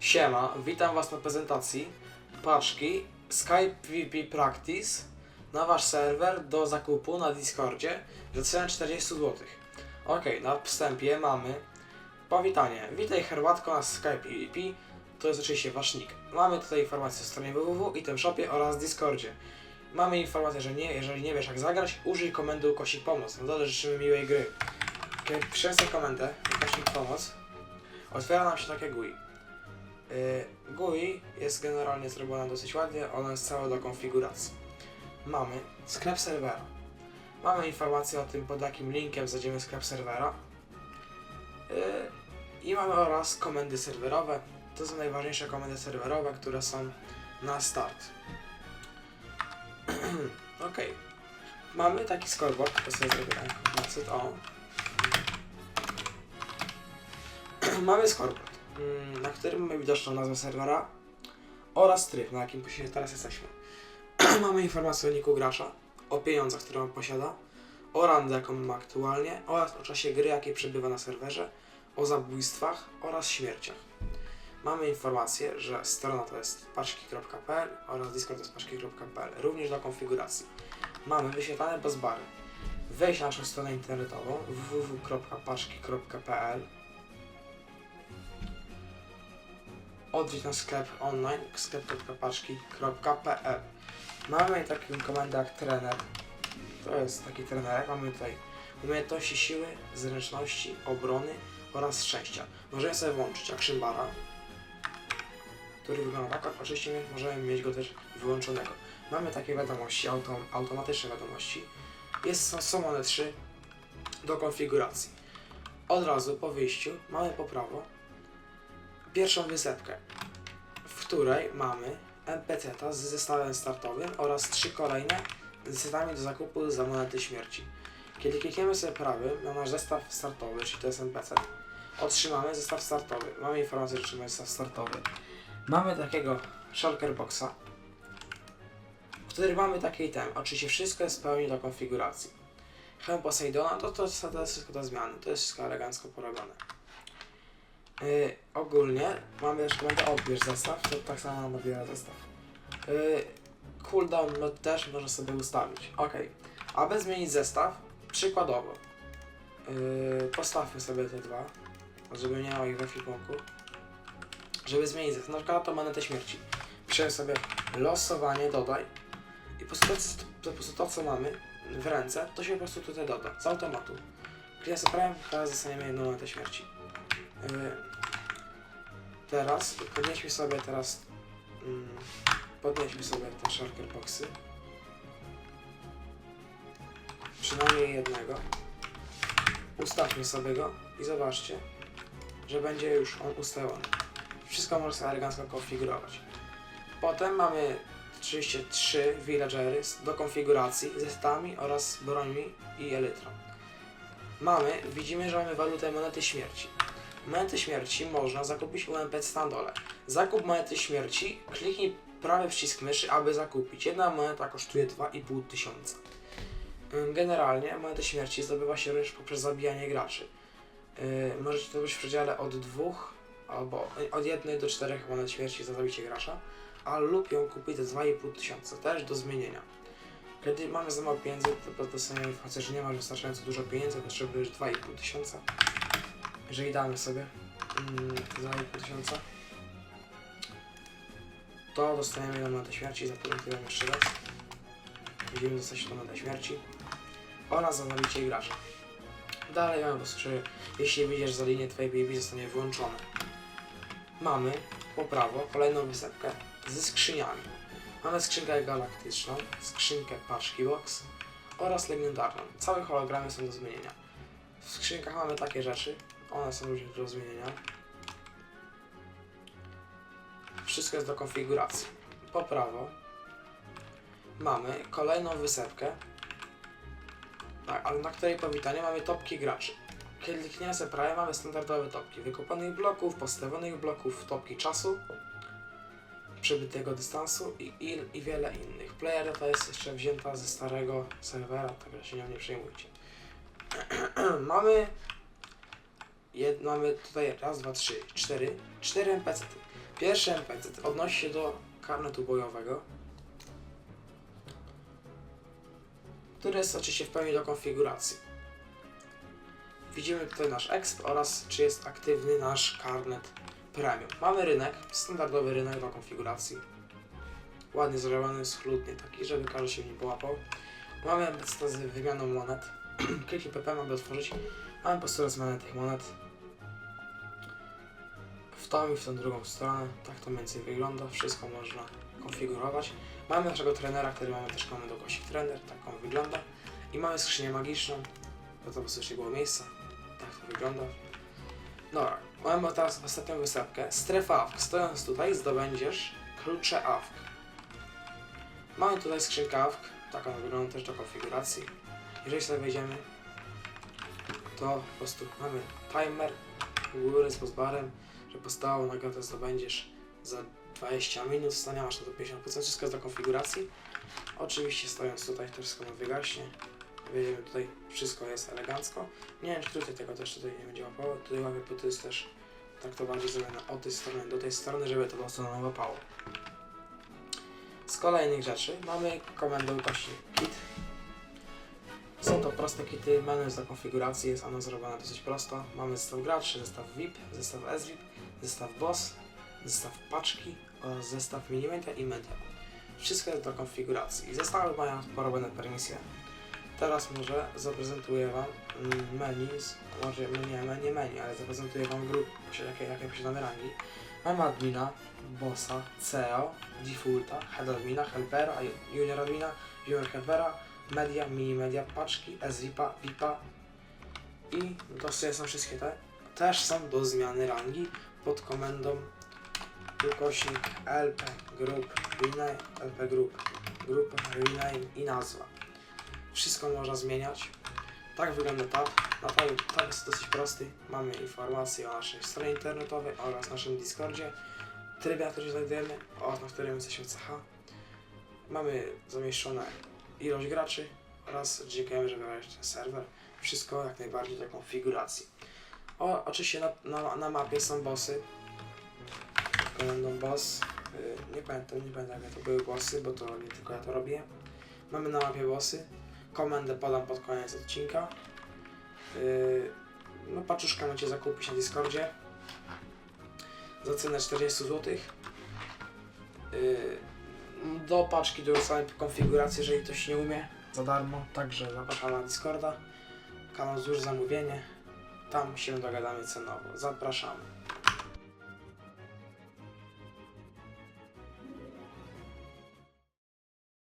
Siema, witam Was na prezentacji paczki Skype PvP Practice na Wasz serwer do zakupu na Discordzie za cenę 40 zł. Ok, na wstępie mamy powitanie. Witaj herbatko na Skype PvP, to jest oczywiście Wasz nick. Mamy tutaj informacje o stronie www, item shopie oraz Discordzie. Mamy informację, że nie, jeżeli nie wiesz jak zagrać, użyj komendy ukośnik pomoc. Na dole życzymy miłej gry. Kiedy sobie komendę ukośnik pomoc, otwiera nam się takie GUI. Yy, GUI jest generalnie zrobiona dosyć ładnie, ona jest cała do konfiguracji. Mamy sklep serwera. Mamy informację o tym, pod jakim linkiem zajdziemy sklep serwera. Yy, I mamy oraz komendy serwerowe. To są najważniejsze komendy serwerowe, które są na start. ok. Mamy taki scoreboard, to sobie zrobię o. mamy scoreboard na którym mamy widoczną nazwę serwera oraz tryb, na jakim teraz jesteśmy. mamy informację o niku gracza, o pieniądzach, które on posiada, o randę, jaką ma aktualnie, oraz o czasie gry, jakiej przebywa na serwerze, o zabójstwach oraz śmierciach. Mamy informację, że strona to jest paczki.pl oraz Discord to jest paczki.pl, również do konfiguracji. Mamy wyświetlane bezbary. Wejdź na naszą stronę internetową www.paczki.pl odwiedź na sklep online sklep.paczki.pl Mamy taką komendę jak trener. To jest taki trenerek. Mamy tutaj umiejętności siły, zręczności, obrony oraz szczęścia. Możemy sobie włączyć action bara, który wygląda tak. Oczywiście możemy mieć go też wyłączonego. Mamy takie wiadomości, autom, automatyczne wiadomości. Jest, są one trzy do konfiguracji. Od razu po wyjściu mamy po prawo pierwszą wysepkę, w której mamy NPC z zestawem startowym oraz trzy kolejne z setami do zakupu za monety śmierci. Kiedy klikniemy sobie prawym na nasz zestaw startowy, czyli to jest NPC, otrzymamy zestaw startowy. Mamy informację, że otrzymamy zestaw startowy. Mamy takiego shulker boxa, w którym mamy taki item. Oczywiście wszystko jest w pełni do konfiguracji. Hełm Poseidona to, to, to jest wszystko do zmiany, to jest wszystko elegancko porobione. Yy, ogólnie mamy jeszcze będę odbierz zestaw, to tak samo nam odbiera zestaw. Yy, cooldown no, też można sobie ustawić. Ok. Aby zmienić zestaw, przykładowo yy, postawmy sobie te dwa, żeby nie miało ich we ekwipunku. Żeby zmienić zestaw, na przykład to monetę śmierci. Piszemy sobie losowanie, dodaj i po prostu to, po prostu to co mamy w ręce, to się po prostu tutaj doda, z automatu. Klikam sobie prawym, teraz dostaniemy jedną monetę śmierci. Yy, teraz podnieśmy sobie teraz mm, podnieśmy sobie te shulker boxy. Przynajmniej jednego. Ustawmy sobie go i zobaczcie że będzie już on ustawiony. Wszystko można elegancko konfigurować. Potem mamy 33 villagery do konfiguracji ze statami oraz brońmi i elytrą. Mamy, widzimy, że mamy walutę monety śmierci Monety śmierci można zakupić u NPC na dole. Zakup monety śmierci, kliknij prawy przycisk myszy, aby zakupić. Jedna moneta kosztuje 2,5 tysiąca. Generalnie monety śmierci zdobywa się również poprzez zabijanie graczy. Yy, możecie to być w przedziale od dwóch albo y, od jednej do czterech monet śmierci za zabicie gracza, a lub ją kupić za 2,5 tysiąca, też do zmienienia. Kiedy mamy za mało pieniędzy, to informację, że nie masz wystarczająco dużo pieniędzy, potrzebujesz 2,5 tysiąca jeżeli damy sobie mm, za 2,5 tysiąca, to dostajemy monetę śmierci, zapamiętujemy jeszcze raz. Będziemy dostać monetę śmierci oraz za zabicie gracza. Dalej mamy że jeśli że za linię twojej BB zostanie wyłączone. Mamy po prawo kolejną wysepkę ze skrzyniami. Mamy skrzynkę galaktyczną, skrzynkę paczki box oraz legendarną. Całe hologramy są do zmienienia. W skrzynkach mamy takie rzeczy, one są różne do zmienienia. Wszystko jest do konfiguracji. Po prawo mamy kolejną wysepkę, tak, ale na której powitanie mamy topki graczy. Kiedy klikniemy sobie prawie, mamy standardowe topki wykopanych bloków, postawionych bloków, topki czasu, przebytego dystansu i, i, i wiele innych. Player to jest jeszcze wzięta ze starego serwera, także się nią nie przejmujcie. mamy Jed, mamy tutaj raz, dwa, trzy, cztery, cztery NPC. -ty. Pierwszy NPC odnosi się do karnetu bojowego, który jest oczywiście w pełni do konfiguracji. Widzimy tutaj nasz exp oraz czy jest aktywny nasz karnet premium. Mamy rynek, standardowy rynek do konfiguracji. Ładnie zrobiony, schludnie taki, żeby każdy się w nim połapał. Mamy NPC z wymianą monet. Kliknij PP, aby otworzyć. Mamy po prostu zmianę tych monet w tą i w tą drugą stronę. Tak to mniej więcej wygląda. Wszystko można konfigurować. Mamy naszego trenera, który mamy też komendę Kosik Trener. Tak on wygląda. I mamy skrzynię magiczną. To po prostu jeszcze było miejsca. Tak to wygląda. Dobra, mamy teraz ostatnią wysepkę. Strefa AWK. Stojąc tutaj zdobędziesz klucze AWK. Mamy tutaj skrzynkę AWK. Tak ona wygląda też do konfiguracji. Jeżeli sobie wejdziemy, to po prostu mamy timer u góry z pozbarem, że podstawową nagrodę zdobędziesz za 20 minut, stanie masz na to 50%, wszystko jest do konfiguracji. Oczywiście stojąc tutaj to wszystko nam wygaśnie. Wejdziemy tutaj, wszystko jest elegancko. Nie wiem, czy tutaj tego też tutaj nie będzie łapało. Tutaj łapie, bo to jest też tak to bardziej zrobione od tej strony do tej strony, żeby to prostu nam łapało. Z kolejnych rzeczy mamy komendę ukośnik kit. Są to proste kity, menu jest do konfiguracji, jest ona zrobiona dosyć prosto. Mamy zestaw graczy, zestaw VIP, zestaw SVIP, zestaw boss, zestaw paczki oraz zestaw minimedia i media. Wszystko jest do konfiguracji. Zestawy mają porobione permisje. Teraz może zaprezentuję Wam menu, może nie menu, menu, ale zaprezentuję Wam grupy, jakie, jakie posiadamy rangi. Mamy admina, bossa, CEO, defaulta, head admina, helpera, junior admina, junior helpera, media, mini media, paczki, SVIPa, VIPa i to są wszystkie te. Też są do zmiany rangi pod komendą ukośnik LP group rename, LP group, grupa rename i nazwa. Wszystko można zmieniać. Tak wygląda tab. Na tab, tab jest dosyć prosty. Mamy informacje o naszej stronie internetowej oraz naszym Discordzie, trybie, się znajdujemy oraz na którym jesteśmy CH. Mamy zamieszczone ilość graczy oraz dziękujemy, że wybrałeś ten serwer. Wszystko jak najbardziej do konfiguracji. O, oczywiście na, na, na mapie są bossy. Komendą boss. Yy, nie pamiętam, nie pamiętam jakie to były bossy, bo to nie tylko ja to robię. Mamy na mapie bossy. Komendę podam pod koniec odcinka. Yy, no paczuszkę macie zakupić na Discordzie. Za cenę 40 zł. Yy, do paczki dorzucamy konfigurację, jeżeli ktoś nie umie, za darmo. Także zapraszam na Discorda, kanał Złóż Zamówienie. Tam się dogadamy cenowo. Zapraszamy.